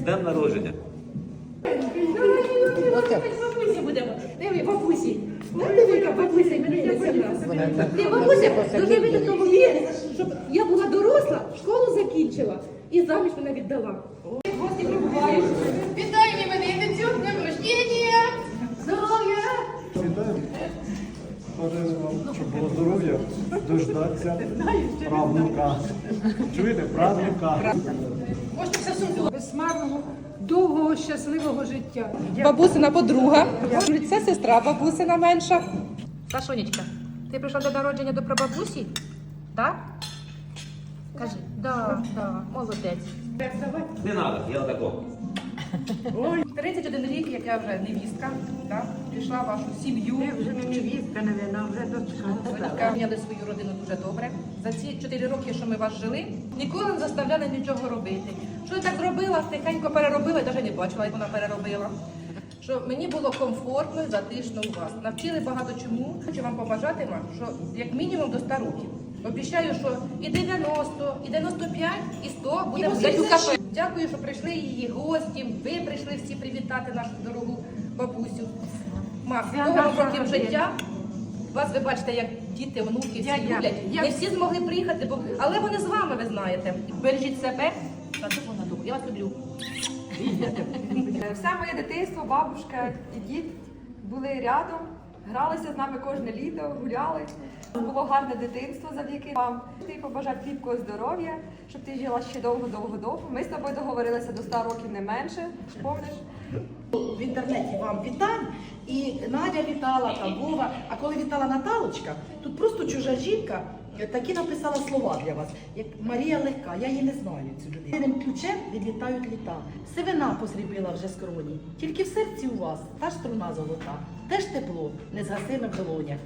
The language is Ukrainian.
З днем народження. Бабусі будемо. Диви, бабусі. Ну, бабуся іменинниця в нас. Ти, бабуся, до того вірите, щоб я була доросла, школу закінчила і заміж мене віддала. Бажаю вам, щоб було здоров'я, дождатися правнука. Чуєте? Правнука. Безсмарного, довгого, щасливого життя. Бабусина подруга. Це сестра бабусина менша. Сашонечка, ти прийшла до народження до прабабусі? Так? Кажи, да, да, молодець. Не треба, я отако. 31 рік, як я вже невістка, так? прийшла в вашу сім'ю. Вже не невістка, навіть, вже дочка. Прийняли свою родину дуже добре. За ці 4 роки, що ми вас жили, ніколи не заставляли нічого робити. Що я так зробила, тихенько переробила, я навіть не бачила, як вона переробила. Що мені було комфортно і затишно у вас. Навчили багато чому. Хочу вам побажати, ма, що як мінімум до 100 років. Обіцяю, що і 90, і 95, і 100 будемо десь у кафе. Дякую, що прийшли її гості. Ви прийшли всі привітати нашу дорогу бабусю. Ма, довго років життя. Вас ви бачите, як діти, онуки всі люблять. Не всі змогли приїхати, бо але вони з вами, ви знаєте. Бережіть себе. На добу, на добу. Я вас люблю. Все моє дитинство, бабушка і дід були рядом, гралися з нами кожне літо, гуляли. Було гарне дитинство завдяки вам. Ти побажав кріпкого здоров'я, щоб ти жила ще довго-довго-довго. Ми з тобою договорилися до 100 років не менше. Помниш? в інтернеті вам вітань, і Надя вітала, та Вова. А коли вітала Наталочка, тут просто чужа жінка такі написала слова для вас, як Марія Легка. Я її не знаю цю людину. Цим ключем відлітають літа. Сивина посрібила вже скроні. Тільки в серці у вас та ж струна золота, теж тепло, незгасиме в долонях.